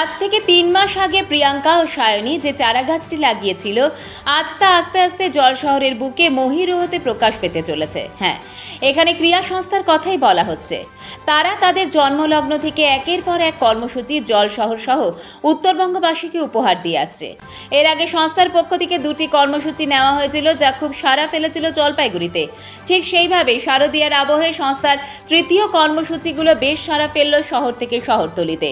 আজ থেকে তিন মাস আগে প্রিয়াঙ্কা ও সায়নী যে চারাগাছটি লাগিয়েছিল, আজ তা আস্তে আস্তে জল শহরের বুকে মহিরু হতে প্রকাশ পেতে চলেছে। হ্যাঁ এখানে ক্রিয়া সংস্থার কথাই বলা হচ্ছে। তারা তাদের জন্মলগ্ন থেকে একের পর এক কর্মসূচি জল শহর সহ উত্তরবঙ্গবাসীকে উপহার দিয়ে আসছে। এর আগে সংস্থার পক্ষ থেকে দুটি কর্মসূচি নেওয়া হয়েছিল যা খুব সাড়া ফেলেছিল জলপাইগুড়িতে। ঠিক সেইভাবে শারদীয়ার আবহে সংস্থার তৃতীয় কর্মসূচিগুলো বেশ সাড়া ফেলল শহর থেকে শহরতলিতে।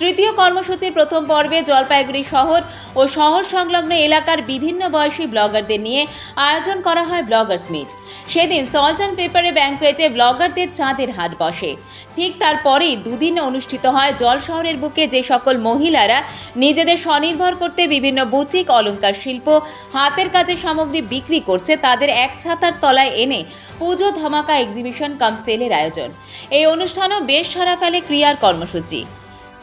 তৃতীয় কর্মসূচির প্রথম পর্বে জলপাইগুড়ি শহর ও শহর সংলগ্ন এলাকার বিভিন্ন বয়সী ব্লগারদের নিয়ে আয়োজন করা হয় ব্লগার্স মিট। সেদিন সল্ট অ্যান্ড পেপারে ব্যাঙ্কোয়েটে ব্লগারদের চাঁদের হাট বসে। ঠিক তারপরেই দুদিনে অনুষ্ঠিত হয় জল শহরের বুকে যে সকল মহিলারা নিজেদের স্বনির্ভর করতে বিভিন্ন বুটিক, অলংকার শিল্প, হাতের কাজের সামগ্রী বিক্রি করছে, তাদের এক ছাতার তলায় এনে পুজো ধামাকা এক্সিবিশন কাম সেলের আয়োজন। এই অনুষ্ঠানও বেশ সারা ফেলে ক্রিয়ার কর্মসূচি।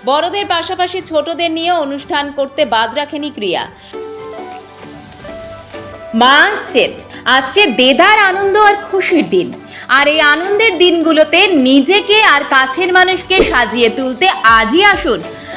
বড়দের পাশাপাশি ছোটদের নিয়ে অনুষ্ঠান করতে বাদ রাখেনি ক্রিয়া। মা আসছেন আসছে দেদার আনন্দ আর খুশির দিন। আর এই আনন্দের দিনগুলোতে নিজেকে আর কাছের মানুষকে সাজিয়ে তুলতে আজই আসুন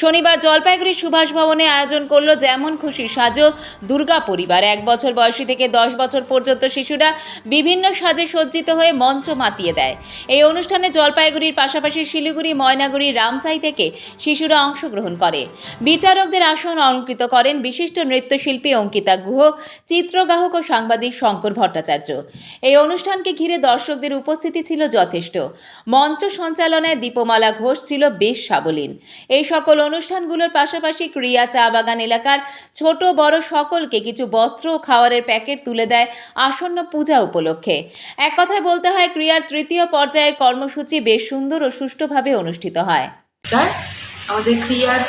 শনিবার জলপাইগুড়ি সুভাষ ভবনে আয়োজন করল যেমন খুশি সাজো দুর্গা পরিবার। এক বছর বয়সী থেকে দশ বছর পর্যন্ত শিশুরা বিভিন্ন সাজে সজ্জিত হয়ে মঞ্চ মাতিয়ে দেয়। এই অনুষ্ঠানে জলপাইগুড়ির পাশাপাশি শিলিগুড়ি, ময়নাগুড়ি, রামসাই থেকে শিশুরা অংশগ্রহণ করে। বিচারকদের আসন অলঙ্কৃত করেন বিশিষ্ট নৃত্যশিল্পী অঙ্কিতা গুহ চিত্রগ্রাহক ও সাংবাদিক শঙ্কর ভট্টাচার্য। এই অনুষ্ঠানকে ঘিরে দর্শকদের উপস্থিতি ছিল যথেষ্ট। মঞ্চ সঞ্চালনায় দীপমালা ঘোষ ছিল বেশ সাবলীন এই সকল অনুষ্ঠানগুলোর পাশাপাশি ক্রিয়া চা বাগান এলাকার ছোট বড় সকলকে কিছু বস্ত্র ও খাবারের প্যাকেট তুলে দেয় আসন্ন পূজা উপলক্ষে। এক কথায় বলতে হয়, ক্রিয়ার তৃতীয় পর্যায়ের কর্মসূচি বেশ সুন্দর ও সুষ্ঠুভাবে অনুষ্ঠিত হয়। আমাদের ক্রিয়ার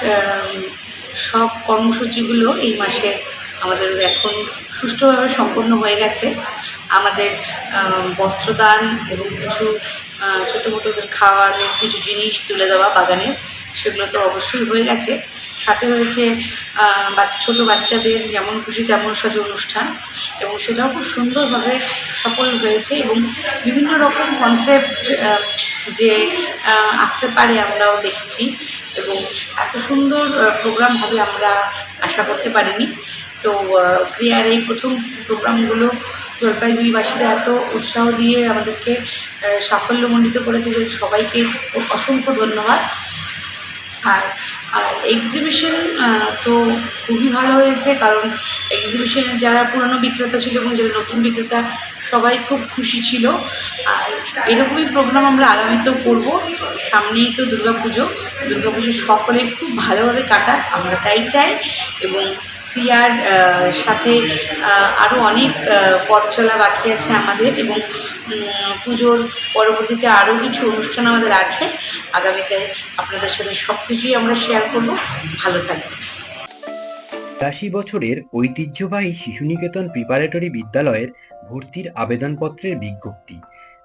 সব কর্মসূচিগুলো এই মাসে আমাদের এখন সুষ্ঠুভাবে সম্পন্ন হয়ে গেছে। আমাদের বস্ত্রদান এবং কিছু ছোটো মোটোদের খাওয়ারের কিছু জিনিস তুলে দেওয়া বাগানের সেগুলো তো অবশ্যই হয়ে গেছে। সাথে হয়েছে বাচ্চা, ছোটো বাচ্চাদের যেমন খুশি তেমন সাজো অনুষ্ঠান এবং সেটাও খুব সুন্দরভাবে সফল হয়েছে এবং বিভিন্ন রকম কনসেপ্ট যে আসতে পারে আমরাও দেখেছি এবং এত সুন্দর প্রোগ্রাম হবে আমরা আশা করতে পারিনি। তো ক্রিয়ার এই প্রথম প্রোগ্রামগুলো জলপাইগুড়িবাসীরা এত উৎসাহ দিয়ে আমাদেরকে সাফল্যমণ্ডিত করেছে যে সবাইকে অসংখ্য ধন্যবাদ। আর আর এক্সিবিশন তো খুবই ভালো হয়েছে কারণ এক্সিবিশনে যারা পুরনো বিক্রেতা ছিল এবং যারা নতুন বিক্রেতা, সবাই খুব খুশি ছিল। আর এরকমই প্রোগ্রাম আমরা আগামীতেও করব। সামনেই তো দুর্গাপুজো। দুর্গাপুজো সকলে খুব ভালোভাবে কাটাক, আমরা তাই চাই। এবং ক্রিয়ার সাথে আরও অনেক পথ চলা বাকি আছে আমাদের এবং পুজোর পরবর্তীতে আরও কিছু অনুষ্ঠান আমাদের আছে। আগামীতে আপনাদের সাথে সব কিছুই আমরা শেয়ার করব। ভালো থাকবেন। তিরাশি বছরের ঐতিহ্যবাহী শিশু নিকেতন প্রিপারেটরি বিদ্যালয়ের ভর্তির আবেদনপত্রের বিজ্ঞপ্তি।